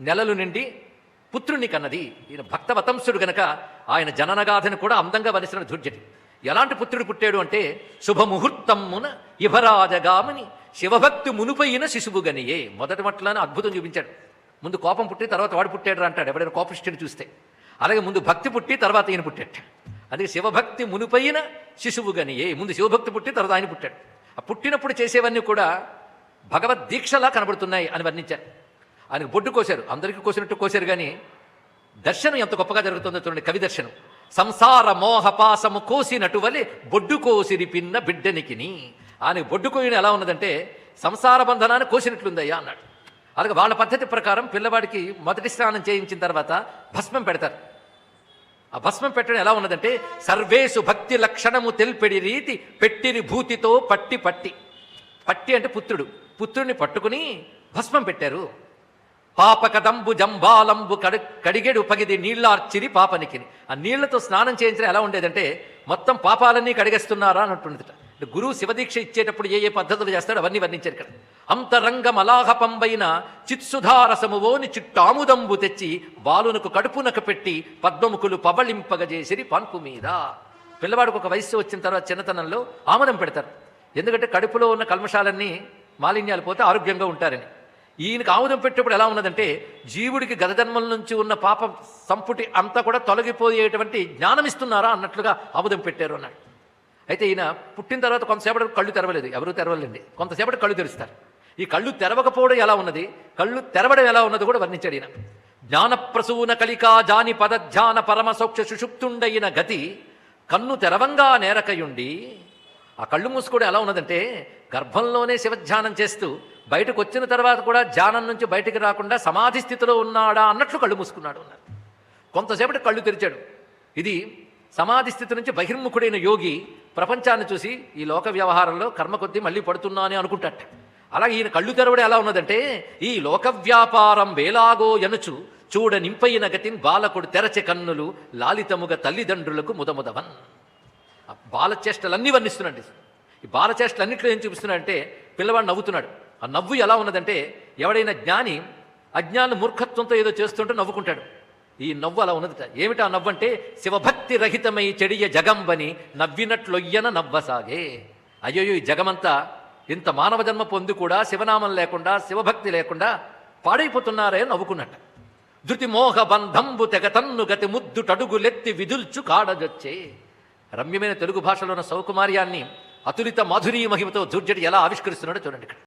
నెలలు నిండి పుత్రుణ్ణి కన్నది. ఈయన భక్తవతంసుడు గనక ఆయన జననగాథను కూడా అందంగా వలసిన ధూర్జటి ఎలాంటి పుత్రుడు పుట్టాడు అంటే శుభముహూర్తమ్మున ఇభరాజగామని శివభక్తి మునుపైన శిశువుగనియే. మొదటి మట్లనే అద్భుతం చూపించాడు. ముందు కోపం పుట్టి తర్వాత వాడు పుట్టాడు అంటాడు. ఎవడైనా కోపిష్టిని చూస్తే. అలాగే ముందు భక్తి పుట్టి తర్వాత ఈయన పుట్టాడు. అందుకే శివభక్తి మునుపైన శిశువుగనియే. ముందు శివభక్తి పుట్టి తర్వాత ఆయన పుట్టాడు. ఆ పుట్టినప్పుడు చేసేవన్నీ కూడా భగవద్ దీక్షలా కనబడుతున్నాయి అని వర్ణించారు. ఆయనకు బొడ్డు కోశారు. అందరికీ కోసినట్టు కోశారు కానీ దర్శనం ఎంత గొప్పగా జరుగుతుందో చూడండి కవి దర్శనం. సంసార మోహపాసము కోసినటు వలె బొడ్డు కోసిరి పిన్న బిడ్డనికిని. ఆయన బొడ్డు కోయని ఎలా ఉన్నదంటే సంసార బంధనాన్ని కోసినట్లుందయ్యా అన్నాడు. అలాగే వాళ్ళ పద్ధతి ప్రకారం పిల్లవాడికి మొదటి స్నానం చేయించిన తర్వాత భస్మం పెడతారు. ఆ భస్మం పెట్టడం ఎలా ఉన్నదంటే సర్వేసు భక్తి లక్షణము తెల్పెడి రీతి పెట్టిరి భూతితో పట్టి పట్టి. పట్టి అంటే పుత్రుడు. పుత్రుడిని పట్టుకుని భస్మం పెట్టారు. పాపకదంబు జంబాలంబు కడి కడిగెడు పగిది నీళ్ళార్చిరి పాపనికి ఆ నీళ్ళతో స్నానం చేయించడం ఎలా ఉండేదంటే మొత్తం పాపాలన్నీ కడిగేస్తున్నారా అని అంటే గురువు శివదీక్ష ఇచ్చేటప్పుడు ఏ ఏ పద్ధతులు చేస్తాడో అవన్నీ వర్ణించారు ఇక్కడ. అంతరంగం అలాహపంబైన చిత్సుధారసమువోని చిట్టాముదంబు తెచ్చి బాలునకు కడుపునకు పెట్టి పద్మముకులు పవళింపగజేసిరి పాన్పు మీద. పిల్లవాడికి ఒక వయస్సు వచ్చిన తర్వాత చిన్నతనంలో ఆమదం పెడతారు. ఎందుకంటే కడుపులో ఉన్న కల్మషాలన్నీ మాలిన్యాలు పోతే ఆరోగ్యంగా ఉంటారని. ఈయనకి ఆముదం పెట్టేప్పుడు ఎలా ఉన్నదంటే జీవుడికి గత జన్మల నుంచి ఉన్న పాప సంపుటి అంతా కూడా తొలగిపోయేటువంటి జ్ఞానం ఇస్తున్నారా అన్నట్లుగా ఆముదం పెట్టారు అన్నాడు. అయితే ఈయన పుట్టిన తర్వాత కొంతసేపటి కళ్ళు తెరవలేదు. ఎవరూ తెరవలేండి కొంతసేపటి కళ్ళు తెరుస్తారు. ఈ కళ్ళు తెరవకపోవడం ఎలా ఉన్నది? కళ్ళు తెరవడం ఎలా ఉన్నది కూడా వర్ణించాడు ఈయన. జ్ఞానప్రసూన కలికా జాని పదధ్యాన పరమ సౌక్ష సుషుప్తుండయిన గతి కన్ను తెరవంగా నేరకయుండి ఆ కళ్ళు మూసుకోవడం ఎలా ఉన్నదంటే గర్భంలోనే శివధ్యానం చేస్తూ బయటకు వచ్చిన తర్వాత కూడా ధ్యానం నుంచి బయటికి రాకుండా సమాధి స్థితిలో ఉన్నాడా అన్నట్లు కళ్ళు మూసుకున్నాడు అన్నారు. కొంతసేపటి కళ్ళు తెరిచాడు. ఇది సమాధి స్థితి నుంచి బహిర్ముఖుడైన యోగి ప్రపంచాన్ని చూసి ఈ లోక వ్యవహారంలో కర్మ కొద్దీ మళ్ళీ పడుతున్నా అని అనుకుంటాట. అలా ఈయన కళ్ళు తెరవడం ఎలా ఉన్నదంటే ఈ లోక వ్యాపారం వేలాగో ఎనుచు చూడ నింపైన గతిని బాలకుడు తెరచె కన్నులు లాలితముగ తల్లిదండ్రులకు ముదముదవన్. బాలచేష్టలన్నీ వర్ణిస్తున్నాడు. ఈ బాలచేష్టలన్నింటిలో ఏం చూపిస్తున్నాడంటే పిల్లవాడు నవ్వుతున్నాడు. ఆ నవ్వు ఎలా ఉన్నదంటే ఎవడైనా జ్ఞాని అజ్ఞాన మూర్ఖత్వంతో ఏదో చేస్తుంటే నవ్వుకుంటాడు. ఈ నవ్వు అలా ఉన్నదట. ఏమిటా నవ్వు అంటే శివభక్తి రహితమై చెడియ జగంబని నవ్వినట్లొయ్యన నవ్వసాగే. అయ్యో ఈ జగమంతా ఇంత మానవ జన్మ పొంది కూడా శివనామం లేకుండా శివభక్తి లేకుండా పాడైపోతున్నారే నవ్వుకున్నట్ట. ధృతి మోహ బంధంబు తెగతన్ను గతి ముద్దు టడుగులెత్తి విదుల్చు కాడజొచ్చే. రమ్యమైన తెలుగు భాషలో ఉన్న సౌకుమార్యాన్ని అతులిత మాధురీ మహిమతో దుర్జటి ఎలా ఆవిష్కరిస్తున్నాడో చూడండి ఇక్కడ.